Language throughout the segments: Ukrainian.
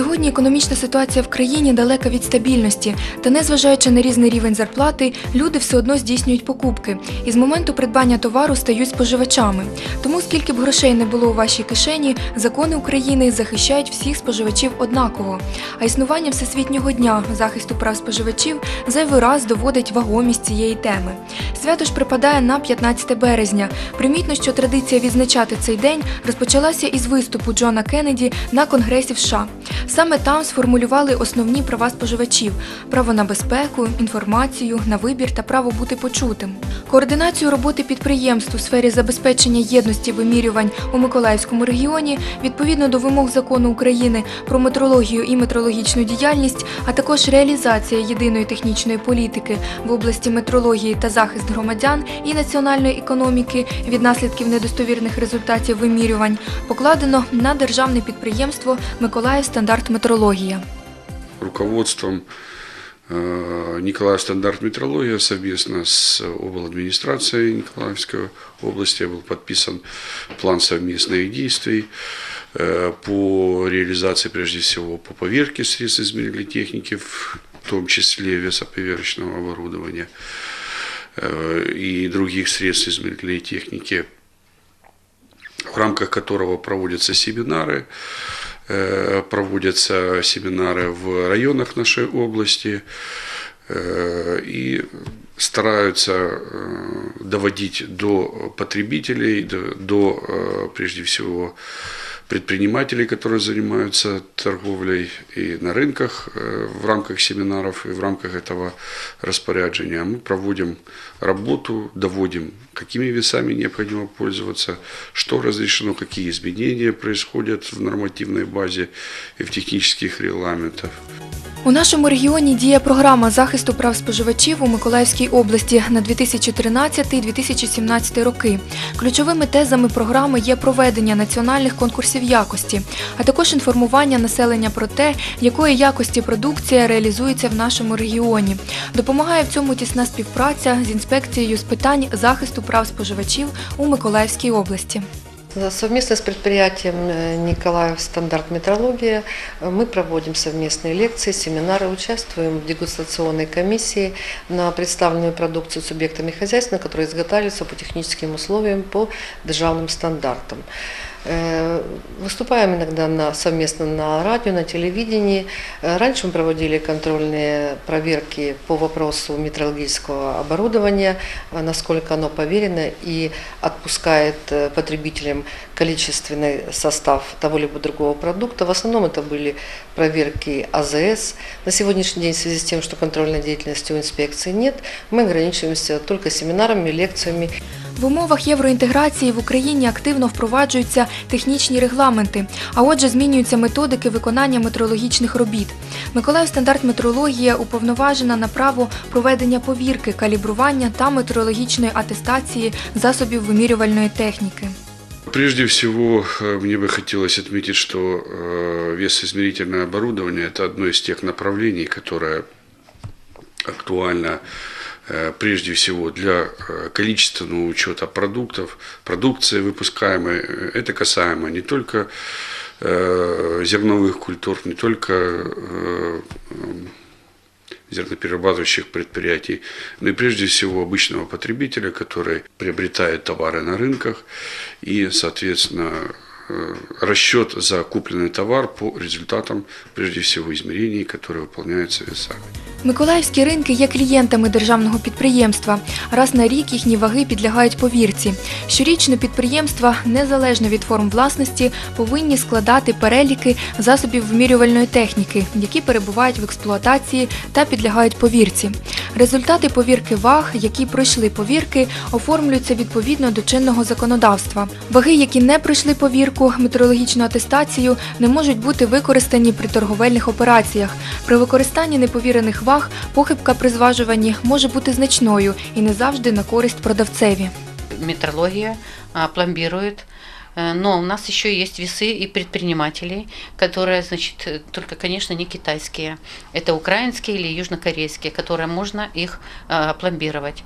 Сьогодні економічна ситуація в країні далека від стабільності, та незважаючи на різний рівень зарплати, люди все одно здійснюють покупки і з моменту придбання товару стають споживачами. Тому скільки б грошей не було у вашій кишені, закони України захищають всіх споживачів однаково. А існування Всесвітнього дня захисту прав споживачів зайвий раз доводить вагомість цієї теми. Свято ж припадає на 15 березня. Примітно, що традиція відзначати цей день розпочалася із виступу Джона Кеннеді на Конгресі в США. Саме там сформулювали основні права споживачів: право на безпеку, інформацію, на вибір та право бути почутим. Координацію роботи підприємств у сфері забезпечення єдності вимірювань у Миколаївському регіоні відповідно до вимог закону України про метрологію і метрологічну діяльність, а також реалізація єдиної технічної політики в області метрології та захист громадян і національної економіки від наслідків недостовірних результатів вимірювань покладено на державне підприємство Миколаїв стандарт метрологія. руководством э, Николаев стандарт метрология совместно с обладминистрацией Николаевской области был подписан план совместных действий э, по реализации, прежде всего, по поверке средств измерительной техники, в том числе весоповерочного оборудования э, и других средств измерительной техники, в рамках которого проводятся семинары, проводятся семинары в районах нашей области э, и стараются э, доводить до потребителей, до, до, э, прежде всего предпринимателей, которые занимаются торговлей и на рынках э, в рамках семинаров и в рамках этого распоряджения. Мы проводим работу, доводим, какими весами необходимо пользоваться, что разрешено, какие изменения происходят в нормативной базе и в технических регламентах. У нашому регіоні діє програма захисту прав споживачів у Миколаївській області на 2013-2017 роки. Ключовими тезами програми є проведення національних конкурсів якості, а також інформування населення про те, якої якості продукція реалізується в нашому регіоні. Допомагає в цьому тісна співпраця з інспекцією з питань захисту прав споживачів у Миколаївській області. Совместно с предприятием э, Николаев стандарт метрология э, мы проводим совместные лекции, семинары, участвуем в дегустационной комиссии на представленную продукцию субъектами хозяйства, которые изготавливаются по техническим условиям по державным стандартам. Э, Выступаем иногда на, совместно на радио, на телевидении. Э, Раньше мы проводили контрольные проверки по вопросу метрологического оборудования, э, насколько оно поверено и отпускает э, потребителям количественный состав того либо другого продукта. В основном это были проверки АЗС. На сегодняшний день в связи с тем, что контрольной деятельности у инспекции нет, мы ограничиваемся только семинарами, лекциями. В умовах євроінтеграції в Україні активно впроваджуються технічні регламенти, а отже, змінюються методики виконання метрологічних робіт. Миколаїв стандарт метрологія уповноважена на право проведення повірки, калібрування та метрологічної атестації засобів вимірювальної техніки. Прежде всего, э, мне бы хотелось отметить, что э, весоизмерительное оборудование – это одно из тех направлений, которое актуально э, прежде всего для количественного учета продуктов, продукции выпускаемой. Это касаемо не только зерновых культур, не только зерноперерабатывающих предприятий, но и прежде всего обычного потребителя, который приобретает товары на рынках и, соответственно, расчет за купленный товар по результатам, прежде всего, измерений, которые выполняются весами. Миколаївські ринки є клієнтами державного підприємства. Раз на рік їхні ваги підлягають повірці. Щорічно підприємства, незалежно від форм власності, повинні складати переліки засобів вимірювальної техніки, які перебувають в експлуатації та підлягають повірці. Результати повірки ваг, які пройшли повірки, оформлюються відповідно до чинного законодавства. Ваги, які не пройшли повірку, метрологічну атестацію, не можуть бути використані при торговельних операціях. При використанні неповірених ваг похибка при зважуванні може бути значною і не завжди на користь продавцеві. метрология а, пломбирует. Э, Но у нас еще есть весы и предпринимателей, которые, значит, э, только, конечно, не китайские. Это украинские или южнокорейские, которые можно их э, пломбировать.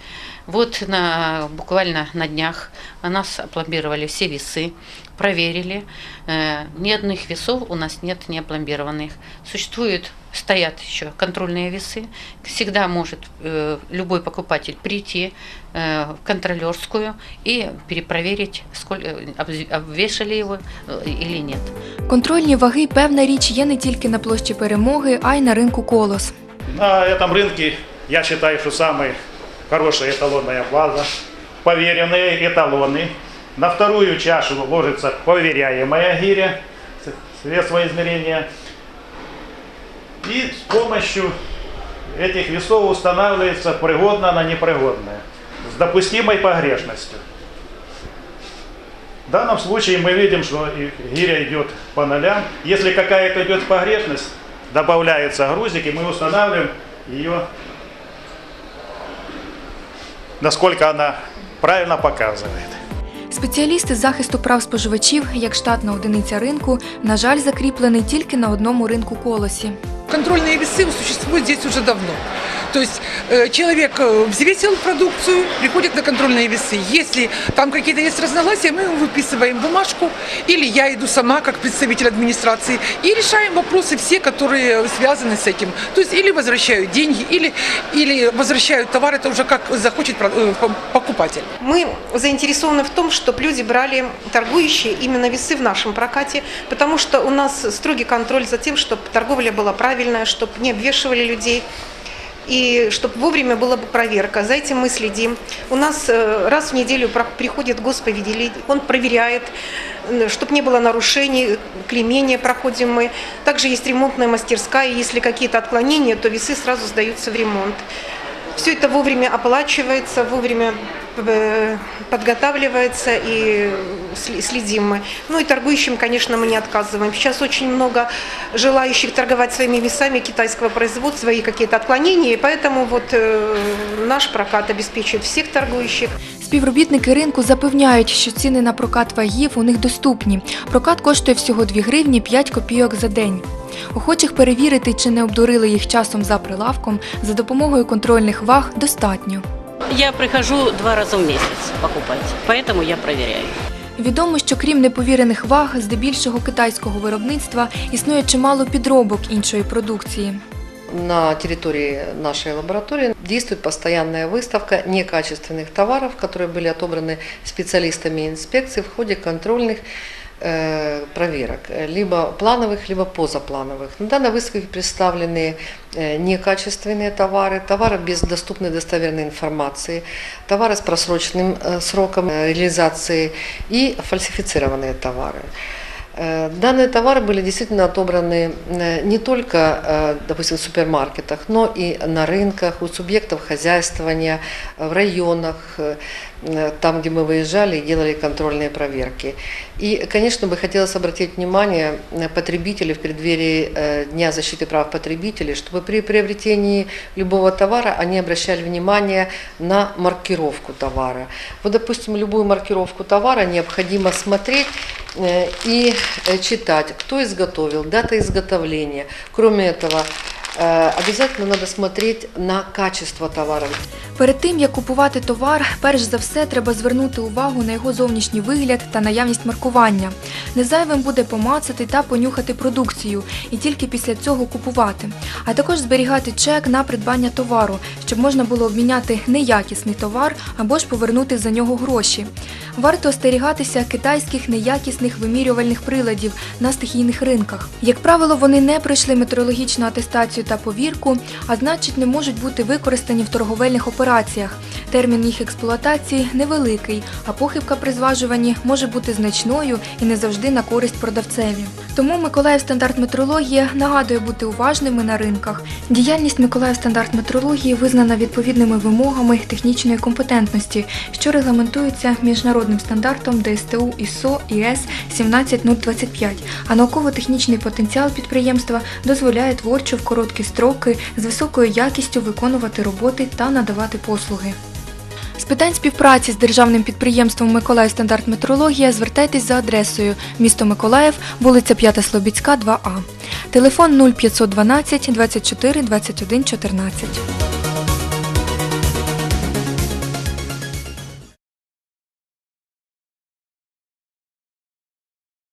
Вот на, буквально на днях у нас опломбировали все весы. проверили. Э, Ни одних весов у нас нет не опломбированных. Существуют, стоят еще контрольные весы. Всегда может э, любой покупатель прийти э, в контролерскую и перепроверить, сколько, обз- обвешали его э, или нет. Контрольні ваги, певна річ, є не тільки на площі перемоги, а й на ринку колос. На этом рынке я считаю, что самая хорошая эталонная база, поверенные эталоны. На вторую чашу ложится поверяемая гиря, средство измерения. И с помощью этих весов устанавливается пригодно на непригодное, с допустимой погрешностью. В данном случае мы видим, что гиря идет по нолям. Если какая-то идет погрешность, добавляется грузик, и мы устанавливаем ее, насколько она правильно показывает. Спеціалісти з захисту прав споживачів, як штатна одиниця ринку, на жаль, закріплений тільки на одному ринку колосі. Контрольные весы существуют здесь уже давно. То есть э, человек э, взвесил продукцию, приходит на контрольные весы. Если там какие-то есть разногласия, мы ему выписываем бумажку, или я иду сама как представитель администрации, и решаем вопросы все, которые связаны с этим. То есть или возвращают деньги, или, или возвращают товар, это уже как захочет э, по- покупатель. Мы заинтересованы в том, чтобы люди брали торгующие именно весы в нашем прокате, потому что у нас строгий контроль за тем, чтобы торговля была правильная, чтобы не обвешивали людей и чтобы вовремя была бы проверка. За этим мы следим. У нас э, раз в неделю про- приходит госповеделитель, он проверяет, чтобы не было нарушений, клеймения проходим мы. Также есть ремонтная мастерская, и если какие-то отклонения, то весы сразу сдаются в ремонт. Все это вовремя оплачивается, вовремя э, подготавливается и следим мы. Ну и торгующим, конечно, мы не отказываем. Сейчас очень много желающих торговать своими весами китайского производства и какие-то отклонения, и поэтому вот э, наш прокат обеспечивает всех торгующих. Співробітники ринку запевняють, що ціни на прокат вагів у них доступні. Прокат коштує всього 2 гривні 5 копійок за день. Охочих перевірити, чи не обдурили їх часом за прилавком, за допомогою контрольних ваг достатньо. Я прихожу два раза в месяц покупать, поэтому я проверяю. Відомо, що крім неповірених ваг, здебільшого китайського виробництва існує чимало підробок іншої продукції. На территории нашей лаборатории действует постоянная выставка некачественных товаров, которые были отобраны специалистами инспекции в ходе контрольных э, проверок, либо плановых, либо позаплановых. На данной выставке представлены э, некачественные товары, товары без доступной достоверной информации, товары с просроченным э, сроком реализации и фальсифицированные товары. Э, Данные товары были действительно отобраны э, не только, э, допустим, в супермаркетах, но и на рынках, у субъектов хозяйствования, в районах, там, где мы выезжали и делали контрольные проверки. И, конечно, бы хотелось обратить внимание потребителей в преддверии Дня защиты прав потребителей, чтобы при приобретении любого товара они обращали внимание на маркировку товара. Вот, допустим, любую маркировку товара необходимо смотреть и э, читать, кто изготовил, дата изготовления. Кроме этого, э, обязательно надо смотреть на качество товара. Перед тим як купувати товар, перш за все треба звернути увагу на його зовнішній вигляд та наявність маркування. Незайвим буде помацати та понюхати продукцію і тільки після цього купувати, а також зберігати чек на придбання товару, щоб можна було обміняти неякісний товар або ж повернути за нього гроші. Варто остерігатися китайських неякісних вимірювальних приладів на стихійних ринках. Як правило, вони не пройшли метрологічну атестацію та повірку, а значить не можуть бути використані в торговельних операціях. Термін їх експлуатації невеликий, а похибка при зважуванні може бути значною і не завжди на користь продавцеві. Тому Миколаїв стандарт метрологія нагадує бути уважними на ринках. Діяльність Миколаїв стандарт метрології визнана відповідними вимогами технічної компетентності, що регламентуються міжнародним стандартом ДСТУ ISO ІС 17025, а науково-технічний потенціал підприємства дозволяє творчо в короткі строки з високою якістю виконувати роботи та надавати послуги. З питань співпраці з державним підприємством Миколаїв стандарт метрологія звертайтесь за адресою місто Миколаїв, вулиця 5 Слобідська, 2А. Телефон 0512 24 21 14.